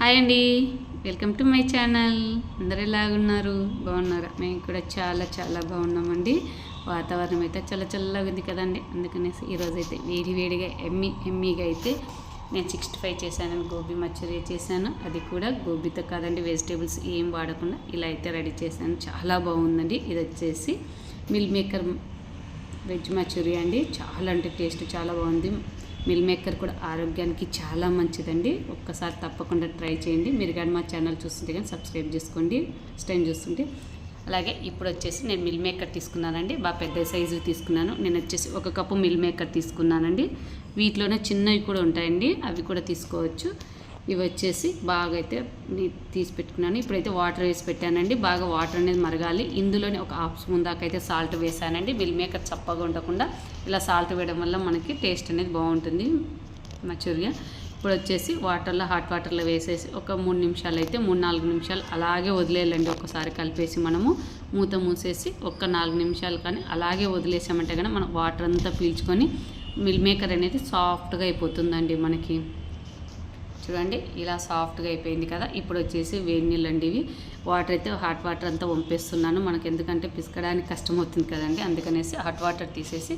Hi అండి. Welcome to my channel. అందరు ఎలాగున్నారు? బాగున్నారా? మేము కూడా చాలా చాలా బాగున్నామండి. వాతావరణం అయితే చాలా చల్లగా ఉంది కదండి. అందుకనేసి ఈరోజైతే వేడి వేడిగా ఎమ్మి ఎమ్మిగా అయితే నేను సిక్స్టీ ఫైవ్ చేశాను గోబీ మంచూరియా చేశాను. అది కూడా గోబీతో కాదండి వెజిటేబుల్స్ ఏం వాడకుండా ఇలా అయితే రెడీ చేశాను. చాలా బాగుందండి. ఇది వచ్చేసి మిల్ మేకర్ వెజ్ మచూరియా అండి. చాలా అంటే టేస్ట్ చాలా బాగుంది. మిల్ మేకర్ కూడా ఆరోగ్యానికి చాలా మంచిదండి. ఒక్కసారి తప్పకుండా ట్రై చేయండి. మీరు కానీ మా ఛానల్ చూస్తుంటే కానీ సబ్స్క్రైబ్ చేసుకోండి. ఫస్ట్ టైం చూస్తుంటే. అలాగే ఇప్పుడు వచ్చేసి నేను మిల్ మేకర్ తీసుకున్నానండి. బాగా పెద్ద సైజు తీసుకున్నాను. నేను వచ్చేసి ఒక కప్పు మిల్ మేకర్ తీసుకున్నానండి. వీటిలోనే చిన్నవి కూడా ఉంటాయండి. అవి కూడా తీసుకోవచ్చు. ఇవి వచ్చేసి బాగా అయితే తీసి పెట్టుకున్నాను. ఇప్పుడైతే వాటర్ వేసి పెట్టానండి. బాగా వాటర్ అనేది మరగాలి. ఇందులోనే ఒక హాఫ్ స్పూన్ దాకా అయితే సాల్ట్ వేసానండి. మిల్ మేకర్ చప్పగా ఉండకుండా ఇలా సాల్ట్ వేయడం వల్ల మనకి టేస్ట్ అనేది బాగుంటుంది. మచూరియా. ఇప్పుడు వచ్చేసి వాటర్లో హాట్ వాటర్లో వేసేసి ఒక మూడు నిమిషాలు అయితే మూడు నాలుగు నిమిషాలు అలాగే వదిలేయాలండి. ఒకసారి కలిపేసి మనము మూత మూసేసి ఒక నాలుగు నిమిషాలు కానీ అలాగే వదిలేసామంటే కానీ మనం వాటర్ అంతా పీల్చుకొని మిల్ మేకర్ అనేది సాఫ్ట్గా అయిపోతుందండి మనకి. చూడండి ఇలా సాఫ్ట్గా అయిపోయింది కదా. ఇప్పుడు వచ్చేసి వేడి నీళ్ళు అండి ఇవి. వాటర్ అయితే హాట్ వాటర్ అంతా పంపేస్తున్నాను మనకు ఎందుకంటే పిసకడానికి కష్టం అవుతుంది కదండి. అందుకనేసి హాట్ వాటర్ తీసేసి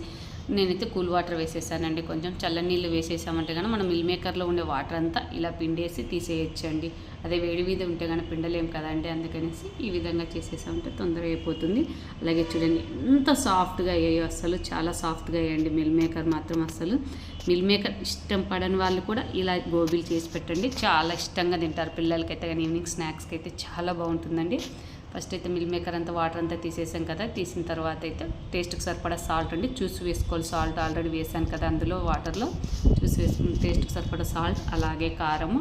నేనైతే కూల్ వాటర్ వేసేసానండి. కొంచెం చల్ల నీళ్ళు వేసేసామంటే కానీ మనం మిల్ మేకర్లో ఉండే వాటర్ అంతా ఇలా పిండేసి తీసేయచ్చు అండి అదే వేడి మీద ఉంటే కానీ పిండలేం కదండి అందుకనేసి ఈ విధంగా చేసేసామంటే తొందరగా అయిపోతుంది. అలాగే చూడండి ఎంత సాఫ్ట్గా అయ్యాయో అసలు చాలా సాఫ్ట్గా అయ్యండి మిల్ మేకర్ మాత్రం అసలు మిల్ మేకర్ ఇష్టం పడని వాళ్ళు కూడా ఇలా గోబీలు చేసి పెట్టండి. చాలా ఇష్టంగా తింటారు పిల్లలకైతే కానీ ఈవినింగ్ స్నాక్స్కి అయితే చాలా బాగుంటుందండి. ఫస్ట్ అయితే మిల్ మేకర్ అంతా వాటర్ అంతా తీసేసాం కదా తీసిన తర్వాత అయితే టేస్ట్కి సరిపడా సాల్ట్ అండి చూసి వేసుకోవాలి. సాల్ట్ ఆల్రెడీ వేసాను కదా అందులో వాటర్లో చూసి వేసుకుని టేస్ట్కి సరిపడా సాల్ట్ అలాగే కారము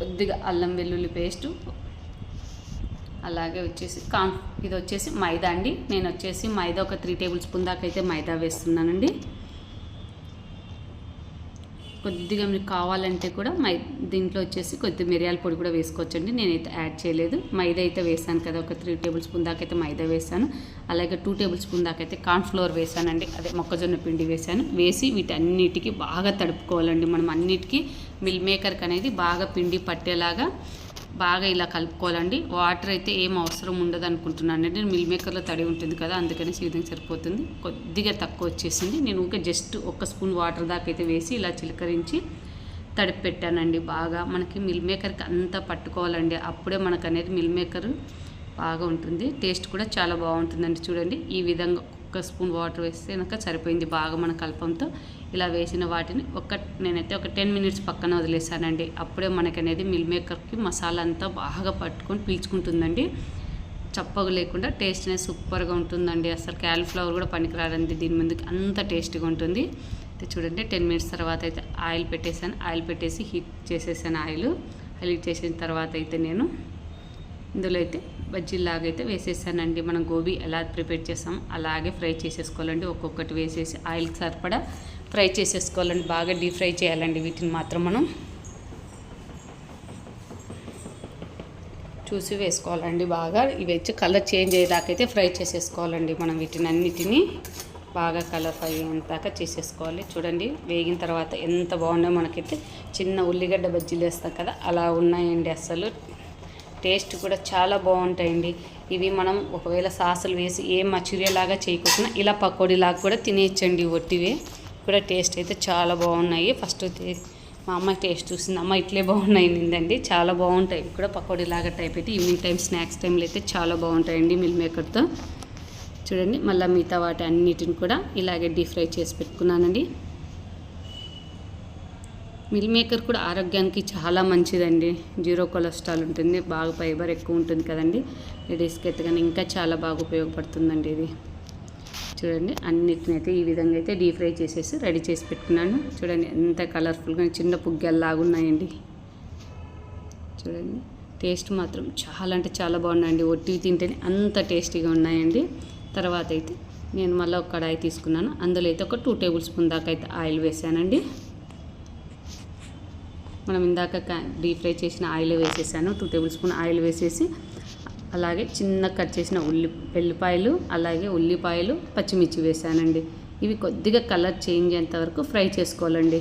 కొద్దిగా అల్లం వెల్లుల్లి పేస్టు అలాగే వచ్చేసి కాన్ ఇది వచ్చేసి మైదా అండి. నేను వచ్చేసి మైదా ఒక త్రీ టేబుల్ స్పూన్ దాకా అయితే మైదా వేస్తున్నానండి. కొద్దిగా మీకు కావాలంటే కూడా మై దీంట్లో వచ్చేసి కొద్ది మిరియాల పొడి కూడా వేసుకోవచ్చండి. నేనైతే యాడ్ చేయలేదు. మైదా అయితే వేసాను కదా ఒక త్రీ టేబుల్ స్పూన్ దాకైతే అయితే మైదా వేసాను. అలాగే టూ టేబుల్ స్పూన్ దాకా అయితే వేసానండి. అదే మొక్కజొన్న పిండి వేసాను. వేసి వీటన్నిటికీ బాగా తడుపుకోవాలండి. మనం అన్నిటికీ మిల్ మేకర్కి అనేది బాగా పిండి పట్టేలాగా బాగా ఇలా కలుపుకోవాలండి. వాటర్ అయితే ఏం అవసరం ఉండదు అనుకుంటున్నాను అంటే మిల్ మేకర్లో తడి ఉంటుంది కదా అందుకని ఈ విధంగా సరిపోతుంది. కొద్దిగా తక్కువ వచ్చేసింది. నేను ఇంకా జస్ట్ ఒక స్పూన్ వాటర్ దాకా అయితే వేసి ఇలా చిలకరించి తడిపి పెట్టానండి బాగా. మనకి మిల్ మేకర్కి అంతా పట్టుకోవాలండి. అప్పుడే మనకు అనేది మిల్ మేకర్ బాగా ఉంటుంది. టేస్ట్ కూడా చాలా బాగుంటుందండి చూడండి. ఈ విధంగా ఒక స్పూన్ వాటర్ వేస్తే కనుక సరిపోయింది బాగా మన కల్పంతో. ఇలా వేసిన వాటిని ఒక నేనైతే ఒక టెన్ మినిట్స్ పక్కన వదిలేసానండి. అప్పుడే మనకి అనేది మిల్ మేకర్కి మసాలా అంతా బాగా పట్టుకొని పీల్చుకుంటుందండి. చప్పగా లేకుండా టేస్ట్ అనేది సూపర్గా ఉంటుందండి. అసలు క్యాలీఫ్లవర్ కూడా పనికిరాదండి. దీని ముందుకి అంత టేస్టీగా ఉంటుంది. అయితే చూడండి టెన్ మినిట్స్ తర్వాత అయితే ఆయిల్ పెట్టేసాను ఆయిల్ పెట్టేసి హీట్ చేసేసాను ఆయిల్. హీట్ చేసిన తర్వాత అయితే నేను ఇందులో అయితే బజ్జీలాగా అయితే వేసేసానండి. మనం గోబీ ఎలా ప్రిపేర్ చేస్తాం అలాగే ఫ్రై చేసేసుకోవాలండి. ఒక్కొక్కటి వేసేసి ఆయిల్కి సరిపడా ఫ్రై చేసేసుకోవాలండి. బాగా డీప్ ఫ్రై చేయాలండి వీటిని మాత్రం మనం. చూసి వేసుకోవాలండి బాగా. ఇవి వచ్చి కలర్ చేంజ్ అయ్యేదాకైతే ఫ్రై చేసేసుకోవాలండి మనం వీటిని అన్నిటినీ. బాగా కలర్ ఫ్రై అయ్యేదాకా చేసేసుకోవాలి. చూడండి వేగిన తర్వాత ఎంత బాగున్నాయో మనకైతే చిన్న ఉల్లిగడ్డ బజ్జీలు వేస్తాం కదా అలా ఉన్నాయండి అసలు టేస్ట్ కూడా చాలా బాగుంటాయండి. ఇవి మనం ఒకవేళ సాసులు వేసి ఏ మచూరియలాగా చేయకుండా ఇలా పకోడీలాగా కూడా తినేయచ్చండి ఒట్టివి. కూడా టేస్ట్ అయితే చాలా బాగున్నాయి. ఫస్ట్ మా అమ్మాయి టేస్ట్ చూసింది. అమ్మ ఇట్లే బాగున్నాయి నిందండి. చాలా బాగుంటాయి. ఇవి కూడా పకోడీలాగా టైప్ అయితే ఈవినింగ్ టైం స్నాక్స్ టైంలో అయితే చాలా బాగుంటాయండి మిల్ మేకర్తో. చూడండి మళ్ళీ మిగతా వాటి అన్నిటిని కూడా ఇలాగే డీప్ ఫ్రై చేసి పెట్టుకున్నానండి. మిల్ మేకర్ కూడా ఆరోగ్యానికి చాలా మంచిదండి. జీరో కొలెస్ట్రాల్ ఉంటుంది బాగా ఫైబర్ ఎక్కువ ఉంటుంది కదండి. లేడీస్కి అయితే కానీ ఇంకా చాలా బాగా ఉపయోగపడుతుందండి ఇది. చూడండి అన్నిటిని అయితే ఈ విధంగా అయితే డీప్ ఫ్రై చేసేసి రెడీ చేసి పెట్టుకున్నాను. చూడండి ఎంత కలర్ఫుల్గా చిన్న పుగ్గల్లాగా ఉన్నాయండి. చూడండి టేస్ట్ మాత్రం చాలా అంటే చాలా బాగున్నాయండి. ఒట్టివి తింటేనే అంత టేస్టీగా ఉన్నాయండి. తర్వాత అయితే నేను మళ్ళీ ఒక కడాయి తీసుకున్నాను. అందులో అయితే ఒక టూ టేబుల్ స్పూన్ దాకా అయితే ఆయిల్ వేసానండి. మనం ఇందాక డీప్ ఫ్రై చేసిన ఆయిల్ వేసేసాను. టూ టేబుల్ స్పూన్ ఆయిల్ వేసేసి అలాగే చిన్న కట్ చేసిన ఉల్లి వెల్లిపాయలు అలాగే ఉల్లిపాయలు పచ్చిమిర్చి వేసానండి. ఇవి కొద్దిగా కలర్ చేంజ్ అయ్యేంత వరకు ఫ్రై చేసుకోవాలండి.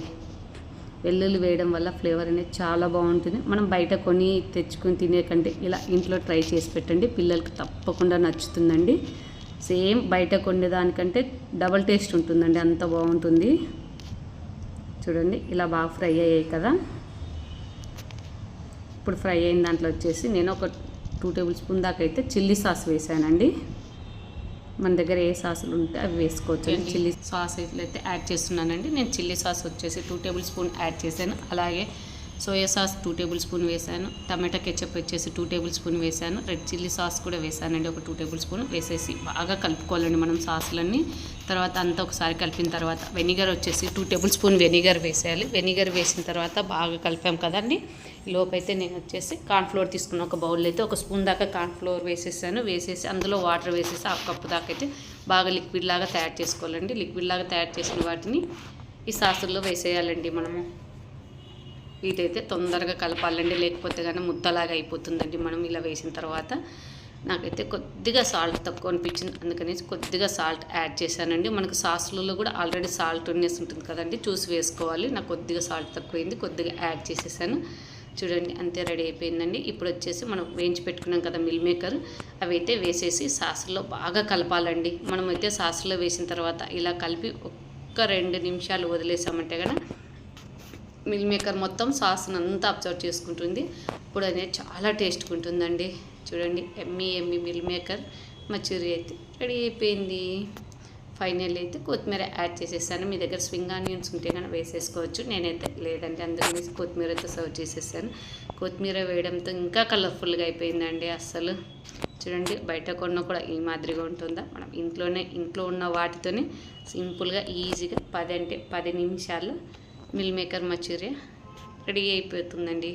వెల్లుల్లి వేయడం వల్ల ఫ్లేవర్ అనేది చాలా బాగుంటుంది. మనం బయట కొని తెచ్చుకొని తినే కంటే ఇలా ఇంట్లో ట్రై చేసి పెట్టండి. పిల్లలకి తప్పకుండా నచ్చుతుందండి. సేమ్ బయట కొనేదానికంటే డబల్ టేస్ట్ ఉంటుందండి. అంత బాగుంటుంది. చూడండి ఇలా బాగా ఫ్రై అయ్యాయి కదా. ఇప్పుడు ఫ్రై అయిన దాంట్లో వచ్చేసి నేను ఒక టూ టేబుల్ స్పూన్ దాకా అయితే చిల్లీ సాస్ వేసానండి. మన దగ్గర ఏ సాసులు ఉంటే అవి వేసుకోవచ్చు. చిల్లీ సాస్ అయితే యాడ్ చేస్తున్నానండి. నేను చిల్లీ సాస్ వచ్చేసి టూ టేబుల్ స్పూన్ యాడ్ చేశాను. అలాగే soya sauce two table spoon వేసాను టమాటా కెచప్ వచ్చేసి టూ టేబుల్ స్పూన్ వేసాను రెడ్ చిల్లీ సాస్ కూడా వేసానండి ఒక టూ టేబుల్ స్పూన్ వేసేసి బాగా కలుపుకోవాలండి మనం సాసులన్నీ. తర్వాత అంతా ఒకసారి కలిపిన తర్వాత వెనిగర్ వచ్చేసి టూ టేబుల్ స్పూన్ వెనిగర్ వేసేయాలి. వెనిగర్ వేసిన తర్వాత బాగా కలిపాం కదండి. లోపైతే నేను వచ్చేసి కార్న్ఫ్లోర్ తీసుకున్న ఒక బౌల్ అయితే ఒక స్పూన్ దాకా కార్న్ఫ్లోర్ వేసేసాను. వేసేసి అందులో వాటర్ వేసేసి ఆ కప్పు దాకా అయితే బాగా లిక్విడ్ లాగా తయారు చేసుకోవాలండి. లిక్విడ్ లాగా తయారు చేసిన వాటిని ఈ సాసుల్లో వేసేయాలండి మనము. వీటైతే తొందరగా కలపాలండి. లేకపోతే కానీ ముద్దలాగా అయిపోతుందండి మనం ఇలా వేసిన తర్వాత. నాకైతే కొద్దిగా సాల్ట్ తక్కువ అనిపించింది. అందుకనేసి కొద్దిగా సాల్ట్ యాడ్ చేశానండి. మనకు సాసులలో కూడా ఆల్రెడీ సాల్ట్ ఉన్నేసి ఉంటుంది కదండి. చూసి వేసుకోవాలి. నాకు కొద్దిగా సాల్ట్ తక్కువైంది. కొద్దిగా యాడ్ చేసేసాను. చూడండి అంతే రెడీ అయిపోయిందండి. ఇప్పుడు వచ్చేసి మనం వేయించి పెట్టుకున్నాం కదా మిల్ మేకర్. అవి అయితే వేసేసి సాసులో బాగా కలపాలండి. మనమైతే సాసులో వేసిన తర్వాత ఇలా కలిపి ఒక్క రెండు నిమిషాలు వదిలేసామంటే కదా మిల్ మేకర్ మొత్తం సాస్ని అంతా అబ్జర్వ్ చేసుకుంటుంది. ఇప్పుడు అనేది చాలా టేస్ట్గా ఉంటుందండి. చూడండి ఎమ్మి ఎమ్మి మిల్ మేకర్. మచూరి అయితే రెడీ అయిపోయింది. ఫైనల్ అయితే కొత్తిమీర యాడ్ చేసేసాను. మీ దగ్గర స్వింగ్ ఆనియన్స్ ఉంటే కానీ వేసేసుకోవచ్చు. నేనైతే లేదంటే అందుకని కొత్తిమీరతో సర్వ్ చేసేసాను. కొత్తిమీర వేయడంతో ఇంకా కలర్ఫుల్గా అయిపోయిందండి అస్సలు. చూడండి బయట కొన్న కూడా ఈ మాదిరిగా ఉంటుందా? మనం ఇంట్లోనే ఇంట్లో ఉన్న వాటితోనే సింపుల్గా ఈజీగా పది అంటే పది నిమిషాల్లో మిల్ మేకర్ మచూరియా రెడీ అయిపోతుందండి.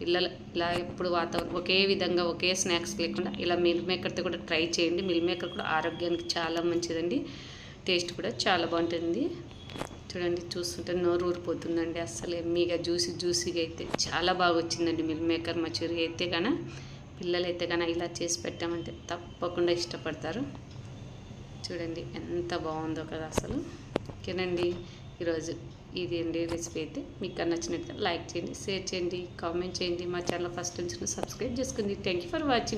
పిల్లలు ఇలా ఎప్పుడు వాతావరణం ఒకే విధంగా ఒకే స్నాక్స్ లేకుండా ఇలా మిల్ మేకర్తో కూడా ట్రై చేయండి. మిల్ మేకర్ కూడా ఆరోగ్యానికి చాలా మంచిదండి. టేస్ట్ కూడా చాలా బాగుంటుంది. చూడండి చూస్తుంటే నోరు ఊరిపోతుందండి అస్సలు. ఎమ్మీగా జ్యూసీ జ్యూసీగా అయితే చాలా బాగా వచ్చిందండి మిల్ మేకర్ మచూరి అయితే కన పిల్లలు అయితే కన ఇలా చేసి పెట్టామంటే తప్పకుండా ఇష్టపడతారు. చూడండి ఎంత బాగుందో కదా అసలు. ఓకేనండి ఈరోజు ఇది అండి రెసిపీ అయితే. మీకు నచ్చినట్టు లైక్ చేయండి షేర్ చేయండి కామెంట్ చేయండి. మా ఛానల్ ఫస్ట్ నుంచి సబ్స్క్రైబ్ చేసుకుంది. Thank you for watching.